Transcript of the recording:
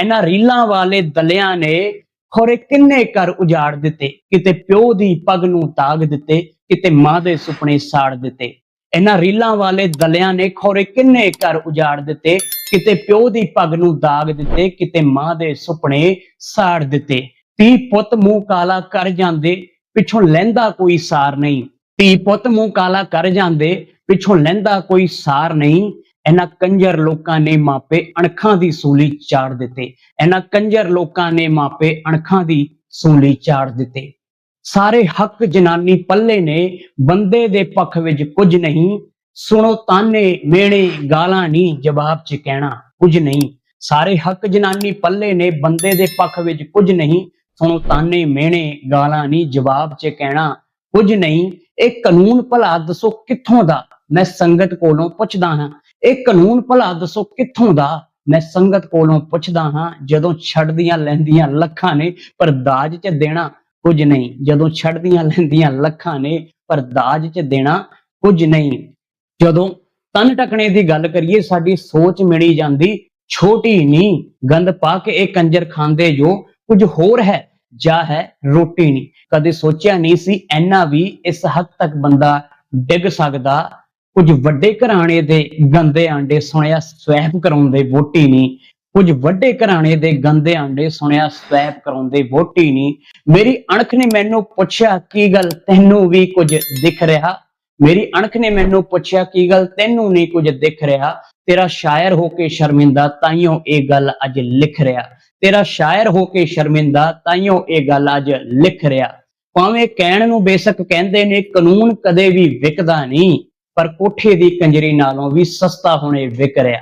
ਇਹਨਾਂ ਰੀਲਾਂ ਵਾਲੇ ਦਲਿਆਂ ਨੇ ਖੋਰੇ ਕਿੰਨੇ ਘਰ ਉਜਾੜ ਦਿੱਤੇ? ਕਿਤੇ ਪਿਓ ਦੀ ਪੱਗ ਨੂੰ ਤਾਗ ਦਿੱਤੇ, ਕਿਤੇ ਮਾਂ ਦੇ ਸੁਪਨੇ ਸਾੜ ਦਿੱਤੇ। ਇਹਨਾਂ ਰੀਲਾਂ ਵਾਲੇ ਦਲਿਆਂ ਨੇ ਖੋਰੇ ਕਿੰਨੇ ਘਰ ਉਜਾੜ ਦਿੱਤੇ? ਕਿਤੇ ਪਿਓ ਦੀ ਪੱਗ ਨੂੰ ਦਾਗ ਦਿੱਤੇ, ਕਿਤੇ ਮਾਂ ਦੇ ਸੁਪਨੇ ਸਾੜ ਦਿੱਤੇ। ਧੀ ਪੁੱਤ ਮੂੰਹ ਕਾਲਾ ਕਰ ਜਾਂਦੇ, ਪਿੱਛੋਂ ਲੈਂਦਾ ਕੋਈ ਸਾਰ ਨਹੀਂ। ਧੀ ਪੁੱਤ ਮੂੰਹ ਕਾਲਾ ਕਰ ਜਾਂਦੇ, ਪਿੱਛੋਂ ਲੈਂਦਾ ਕੋਈ ਸਾਰ ਨਹੀਂ। ਇਹਨਾਂ ਕੰਜਰ ਲੋਕਾਂ ਨੇ ਮਾਪੇ ਅਣਖਾਂ ਦੀ ਸੂਲੀ ਚਾੜ ਦਿੱਤੇ। ਇਹਨਾਂ ਕੰਜਰ ਲੋਕਾਂ ਨੇ ਮਾਪੇ ਅਣਖਾਂ ਦੀ ਸੂਲੀ ਚਾੜ ਦਿੱਤੇ। ਸਾਰੇ ਹੱਕ ਜਨਾਨੀ ਪੱਲੇ ਨੇ, ਬੰਦੇ ਦੇ ਪੱਖ ਵਿੱਚ ਕੁਝ ਨਹੀਂ। ਸੁਣੋ ਤਾਨੇ, ਮੇਣੇ, ਗਾਲਾਂ ਨਹੀਂ ਜਵਾਬ ਚ ਕਹਿਣਾ ਕੁਝ ਨਹੀਂ। ਸਾਰੇ ਹੱਕ ਜਨਾਨੀ ਪੱਲੇ ਨੇ, ਬੰਦੇ ਦੇ ਪੱਖ ਵਿੱਚ ਕੁਝ ਨਹੀਂ। ਸੁਣੋ ਤਾਨੇ, ਮੇਣੇ, ਗਾਲਾਂ ਨਹੀਂ ਜਵਾਬ ਚ ਕਹਿਣਾ ਕੁਝ ਨਹੀਂ। ਇਹ ਕਾਨੂੰਨ ਭਲਾ ਦੱਸੋ ਕਿੱਥੋਂ ਦਾ? ਮੈਂ ਸੰਗਤ ਕੋਲੋਂ ਪੁੱਛਦਾ ਹਾਂ। ਇਹ ਕਾਨੂੰਨ ਭਲਾ ਦੱਸੋ ਕਿੱਥੋਂ ਦਾ? ਮੈਂ ਸੰਗਤ ਕੋਲੋਂ ਪੁੱਛਦਾ ਹਾਂ, ਜਦੋਂ ਛੱਡਦੀਆਂ ਲੈਂਦੀਆਂ ਲੱਖਾਂ ਨੇ ਪਰ ਦਾਜ ਚ ਦੇਣਾ ਕੁਝ ਨਹੀਂ। ਜਦੋਂ ਛੱਡਦੀਆਂ ਲੈਂਦੀਆਂ ਲੱਖਾਂ ਨੇ ਪਰ ਦਾਜ ਚ ਦੇਣਾ ਕੁਝ ਨਹੀਂ। ਜਦੋਂ ਤਨ ਟਕਣੇ ਦੀ ਗੱਲ ਕਰੀਏ, ਸਾਡੀ ਸੋਚ ਮਿਣੀ ਜਾਂਦੀ, ਛੋਟੀ ਨਹੀਂ, ਗੰਦ ਪਾ ਕੇ ਇਹ ਕੰਜਰ ਖਾਂਦੇ ਜੋ, ਕੁਝ ਹੋਰ ਹੈ, ਜਾਂ ਹੈ, ਰੋਟੀ ਨਹੀਂ। ਕਦੇ ਸੋਚਿਆ ਨਹੀਂ ਸੀ, ਐਨਾ ਵੀ ਇਸ ਹੱਦ ਤੱਕ ਬੰਦਾ ਡਿੱਗ ਸਕਦਾ ਕੁਝ ਵੱਡੇ ਘਰਾਣੇ ਦੇ ਗੰਦੇ ਆਂਡੇ ਸੁਣਿਆ ਸਵੈਪ ਕਰਾਉਂਦੇ ਵੋਟੀ ਨਹੀਂ ਕੁਝ ਵੱਡੇ ਘਰਾਣੇ ਦੇ ਗੰਦੇ ਆਂਡੇ ਸੁਣਿਆ ਸਵੈਪ ਕਰਾਉਂਦੇ ਵੋਟੀ ਨਹੀਂ ਮੇਰੀ ਅਣਖ ਨੇ ਮੈਨੂੰ ਪੁੱਛਿਆ, ਕੀ ਗੱਲ ਤੈਨੂੰ ਵੀ ਕੁਝ ਦਿਖ ਰਿਹਾ? ਮੇਰੀ ਅਣਖ ਨੇ ਮੈਨੂੰ ਪੁੱਛਿਆ, ਕੀ ਗੱਲ ਤੈਨੂੰ ਨਹੀਂ ਕੁਝ ਦਿਖ ਰਿਹਾ? ਤੇਰਾ ਸ਼ਾਇਰ ਹੋ ਕੇ ਸ਼ਰਮਿੰਦਾ ਤਾਈਓ ਇਹ ਗੱਲ ਅੱਜ ਲਿਖ ਰਿਹਾ। ਤੇਰਾ ਸ਼ਾਇਰ ਹੋ ਕੇ ਸ਼ਰਮਿੰਦਾ ਤਾਈਓ ਇਹ ਗੱਲ ਅੱਜ ਲਿਖ ਰਿਹਾ। ਭਾਵੇਂ ਕਹਿਣ ਨੂੰ ਬੇਸ਼ੱਕ ਕਹਿੰਦੇ ਨੇ, ਕਾਨੂੰਨ ਕਦੇ ਵੀ ਵਿਕਦਾ ਨਹੀਂ। ਪਰ ਕੋਠੇ ਦੀ ਕੰਜਰੀ ਨਾਲੋਂ ਵੀ ਸਸਤਾ ਹੁਣੇ ਵਿਕ ਰਿਹਾ।